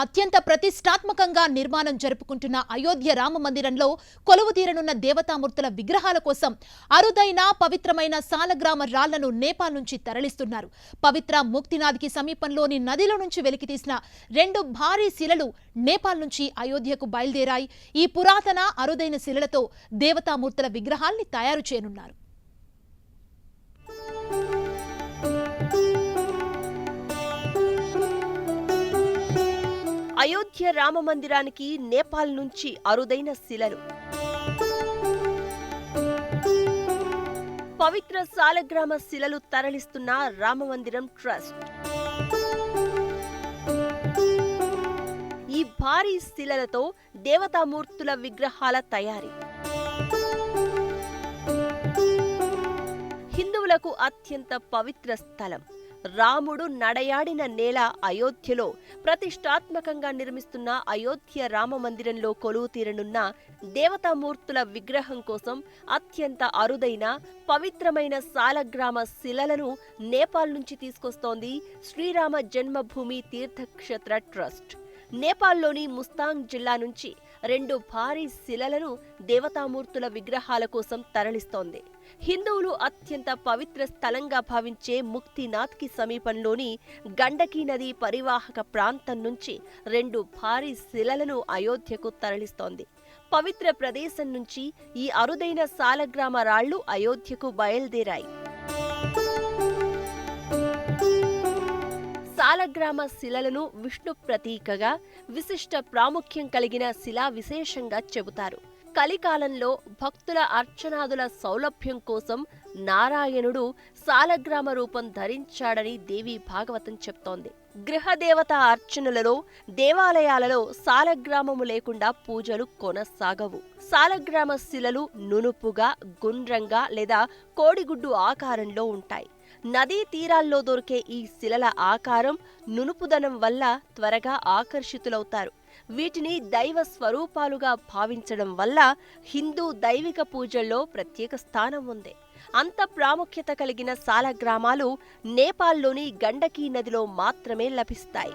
అత్యంత ప్రతిష్టాత్మకంగా నిర్మాణం జరుపుకుంటున్న అయోధ్య రామ మందిరంలో కొలువుదీరనున్న దేవతామూర్తుల విగ్రహాల కోసం అరుదైన పవిత్రమైన సాలగ్రామ రాళ్ళను నేపాల్ నుంచి తరలిస్తున్నారు. పవిత్ర ముక్తినాథ్కి సమీపంలోని నదిలో నుంచి వెలికితీసిన రెండు భారీ శిలలు నేపాల్ నుంచి అయోధ్యకు బయలుదేరాయి. ఈ పురాతన అరుదైన శిలలతో దేవతామూర్తుల విగ్రహాల్ని తయారు చేయనున్నారు. అయోధ్య రామ మందిరానికి నేపాల్ నుంచి అరుదైన శిలలు. పవిత్ర సాలగ్రామ శిలలు తరలిస్తున్న రామమందిరం ట్రస్ట్. ఈ భారీ శిలలతో దేవతామూర్తుల విగ్రహాల తయారీ. హిందువులకు అత్యంత పవిత్ర స్థలం. రాముడు నడయాడిన నేల అయోధ్యలో ప్రతిష్టాత్మకంగా నిర్మిస్తున్న అయోధ్య రామ మందిరంలో కొలువు తీరనున్న దేవతామూర్తుల విగ్రహం కోసం అత్యంత అరుదైన పవిత్రమైన సాలగ్రామ శిలలను నేపాల్ నుంచి తీసుకొస్తోంది శ్రీరామ జన్మభూమి తీర్థక్షేత్ర ట్రస్ట్. నేపాల్లోని ముస్తాంగ్ జిల్లా నుంచి రెండు భారీ శిలలను దేవతామూర్తుల విగ్రహాల కోసం తరలిస్తోంది. హిందువులు అత్యంత పవిత్ర స్థలంగా భావించే ముక్తినాథ్కి సమీపంలోని గండకీ నది పరివాహక ప్రాంతం నుంచి రెండు భారీ శిలలను అయోధ్యకు తరలిస్తోంది. పవిత్ర ప్రదేశం నుంచి ఈ అరుదైన సాలగ్రామ రాళ్ళు అయోధ్యకు బయలుదేరాయి. సాలగ్రామ శిలలను విష్ణు ప్రతీకగా విశిష్ట ప్రాముఖ్యం కలిగిన శిలా విశేషంగా చెబుతారు. కలికాలంలో భక్తుల అర్చనాదుల సౌలభ్యం కోసం నారాయణుడు సాలగ్రామ రూపం ధరించాడని దేవి భాగవతం చెప్తోంది. గృహదేవత అర్చనలలో దేవాలయాలలో సాలగ్రామము లేకుండా పూజలు కొనసాగవు. సాలగ్రామ శిలలు నునుపుగా గుండ్రంగా లేదా కోడిగుడ్డు ఆకారంలో ఉంటాయి. నదీ తీరాల్లో దొరికే ఈ శిలల ఆకారం నునుపుదనం వల్ల త్వరగా ఆకర్షితులవుతారు. వీటిని దైవ స్వరూపాలుగా భావించడం వల్ల హిందూ దైవిక పూజల్లో ప్రత్యేక స్థానం ఉంది. అంత ప్రాముఖ్యత కలిగిన సాలగ్రామాలు నేపాల్లోని గండకీ నదిలో మాత్రమే లభిస్తాయి.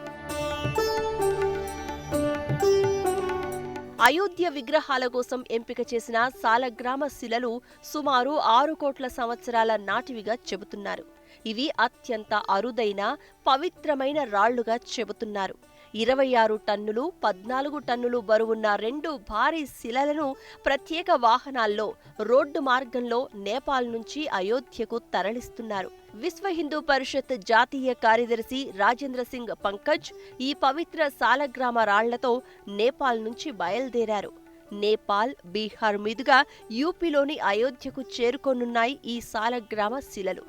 అయోధ్య విగ్రహాల కోసం ఎంపిక చేసిన సాలగ్రామ శిలలు సుమారు ఆరు కోట్ల సంవత్సరాల నాటివిగా చెబుతున్నారు. ఇవి అత్యంత అరుదైన పవిత్రమైన రాళ్ళుగా చెబుతున్నారు. ఇరవై ఆరు టన్నులు పద్నాలుగు టన్నులు బరువున్న రెండు భారీ శిలలను ప్రత్యేక వాహనాల్లో రోడ్డు మార్గంలో నేపాల్ నుంచి అయోధ్యకు తరలిస్తున్నారు. విశ్వ హిందూ పరిషత్ జాతీయ కార్యదర్శి రాజేంద్ర సింగ్ పంకజ్ ఈ పవిత్ర సాలగ్రామ రాళ్ళతో నేపాల్ నుంచి బయలుదేరారు. నేపాల్ బీహార్ మీదుగా యూపీలోని అయోధ్యకు చేరుకోనున్నాయి ఈ సాలగ్రామ శిలలు.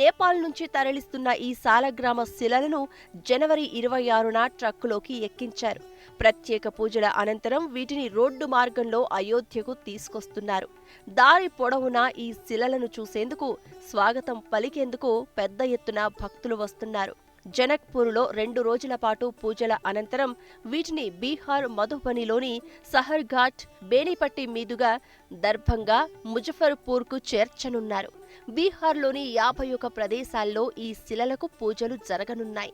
నేపాల్ నుంచి తరలిస్తున్న ఈ సాలగ్రామ శిలలను జనవరి ఇరవై ఆరున ట్రక్కులోకి ఎక్కించారు. ప్రత్యేక పూజల అనంతరం వీటిని రోడ్డు మార్గంలో అయోధ్యకు తీసుకొస్తున్నారు. దారి పొడవునా ఈ శిలలను చూసేందుకు స్వాగతం పలికేందుకు పెద్ద ఎత్తున భక్తులు వస్తున్నారు. జనక్పూర్లో రెండు రోజుల పాటు పూజల అనంతరం వీటిని బీహార్ మధుబనిలోని సహర్ఘాట్ బేనిపట్టి మీదుగా దర్భంగా ముజఫర్పూర్కు చేర్చనున్నారు. బీహార్లోని యాభై ఒక ప్రదేశాల్లో ఈ శిలలకు పూజలు జరగనున్నాయి.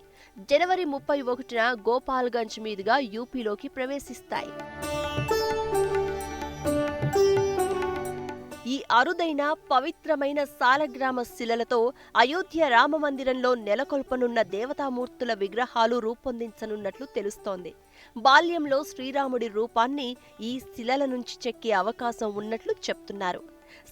జనవరి ముప్పై ఒకటిన గోపాల్గంజ్ మీదుగా యూపీలోకి ప్రవేశిస్తాయి. అరుదైన పవిత్రమైన సాలగ్రామ శిలలతో అయోధ్య రామ మందిరంలో నెలకొల్పనున్న దేవతామూర్తుల విగ్రహాలు రూపొందించనున్నట్లు తెలుస్తోంది. బాల్యంలో శ్రీరాముడి రూపాన్ని ఈ శిలల నుంచి చెక్కే అవకాశం ఉన్నట్లు చెప్తున్నారు.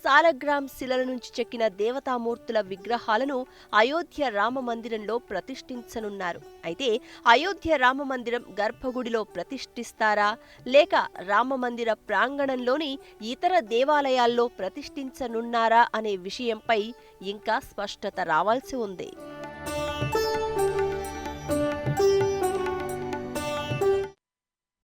సాలగ్రామ్ శిలల నుంచి చెక్కిన దేవతామూర్తుల విగ్రహాలను అయోధ్య రామ మందిరంలో ప్రతిష్ఠించనున్నారు. అయితే అయోధ్య రామ మందిరం గర్భగుడిలో ప్రతిష్ఠిస్తారా? లేక రామ మందిర ప్రాంగణంలోని ఇతర దేవాలయాల్లో ప్రతిష్ఠించనున్నారా? అనే విషయంపై ఇంకా స్పష్టత రావాల్సి ఉంది.